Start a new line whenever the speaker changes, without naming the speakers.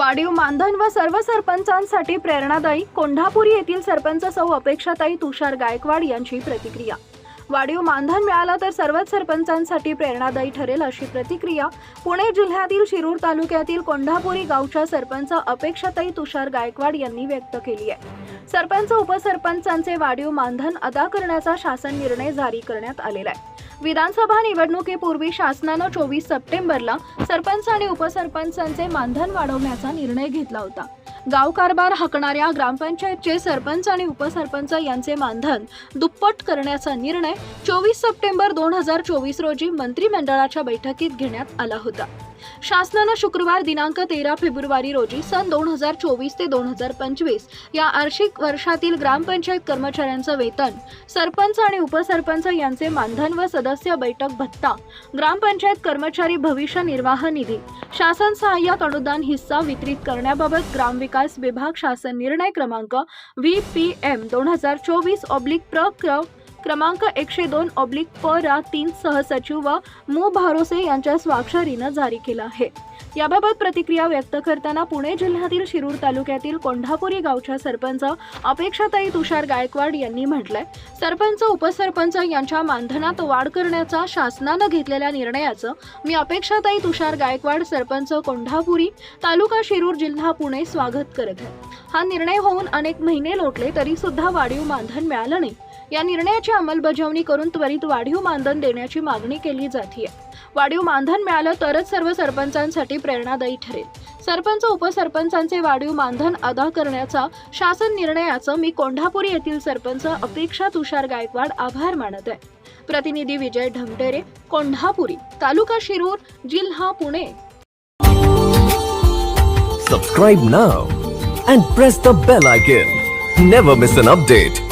वाढीव मानधन व सर्व सरपंचांसाठी प्रेरणादायी कोंढापुरी येथील सरपंच सौ अपेक्षाताई तुषार गायकवाड यांची प्रतिक्रिया. वाढीव मानधन मिळालं तर सर्वच सरपंचांसाठी प्रेरणादायी ठरेल अशी प्रतिक्रिया पुणे जिल्ह्यातील शिरूर तालुक्यातील कोंढापुरी गावच्या सरपंच अपेक्षाताई तुषार गायकवाड यांनी व्यक्त केली आहे. सरपंच उपसरपंचांचे वाढीव मानधन अदा करण्याचा शासन निर्णय जारी करण्यात आलेला आहे. विधानसभा निवडणुकीपूर्वी शासनानं चोवीस सप्टेंबरला सरपंच आणि उपसरपंचांचे मानधन वाढवण्याचा निर्णय घेतला होता. गाव कारभार हाकणाऱ्या ग्रामपंचायतचे सरपंच आणि उपसरपंच यांचे मानधन दुप्पट करण्याचा निर्णय चोवीस सप्टेंबर दोन हजार चोवीस रोजी मंत्रिमंडळाच्या बैठकीत घेण्यात आला होता. शासनानं शुक्रवार दिनांक तेरा फेब्रुवारी रोजी सन दोन हजार चोवीस ते दोन हजार पंचवीस या आर्थिक वर्षातील ग्रामपंचायत कर्मचाऱ्यांचं वेतन सरपंच आणि उपसरपंच यांचे मानधन व सदस्य बैठक भत्ता ग्रामपंचायत कर्मचारी भविष्य निर्वाह निधी शासन सहाय्यक अनुदान हिस्सा वितरित करण्याबाबत ग्रामविकास विभाग शासन निर्णय क्रमांक व्ही पी एम दोन हजार चोवीस ऑब्लिक प्र क्र क्रमांक एकशे दोन ऑब्लिक प रा तीन सहसचिव व मो भारोसे यांच्या स्वाक्षरीनं जारी केला आहे. याबाबत प्रतिक्रिया व्यक्त करताना पुणे जिल्ह्यातील शिरूर तालुक्यातील कोंढापुरी गावच्या सरपंच अपेक्षाताई तुषार गायकवाड यांनी म्हटलंय सरपंच उपसरपंच यांच्या मानधनात वाढ करण्याचा शासनानं घेतलेल्या निर्णयाचं मी अपेक्षाताई तुषार गायकवाड सरपंच कोंढापुरी तालुका शिरूर जिल्हा पुणे स्वागत करत आहे. हा निर्णय होऊन अनेक महिने लोटले तरी सुद्धा वाढीव मानधन मिळालं नाही. या निर्णयाची अंमलबजावणी करून त्वरित वाढीव मानधन देण्याची मागणी केली जाते वाढीव मानधन मिळालं तरच सर्व सरपंचांसाठी प्रेरणादायी ठरेल. सरपंच उपसरपंचांचे वाढीव मानधन अदा करण्याचा शासन निर्णयाचं मी कोंढापूर येथील सरपंच अपेक्षा तुषार गायकवाड आभार मानत आहे. प्रतिनिधी विजय ढमटेरे कोंढापुरी तालुका शिरूर जिल्हा Pune.
Subscribe now and press the bell icon never miss an update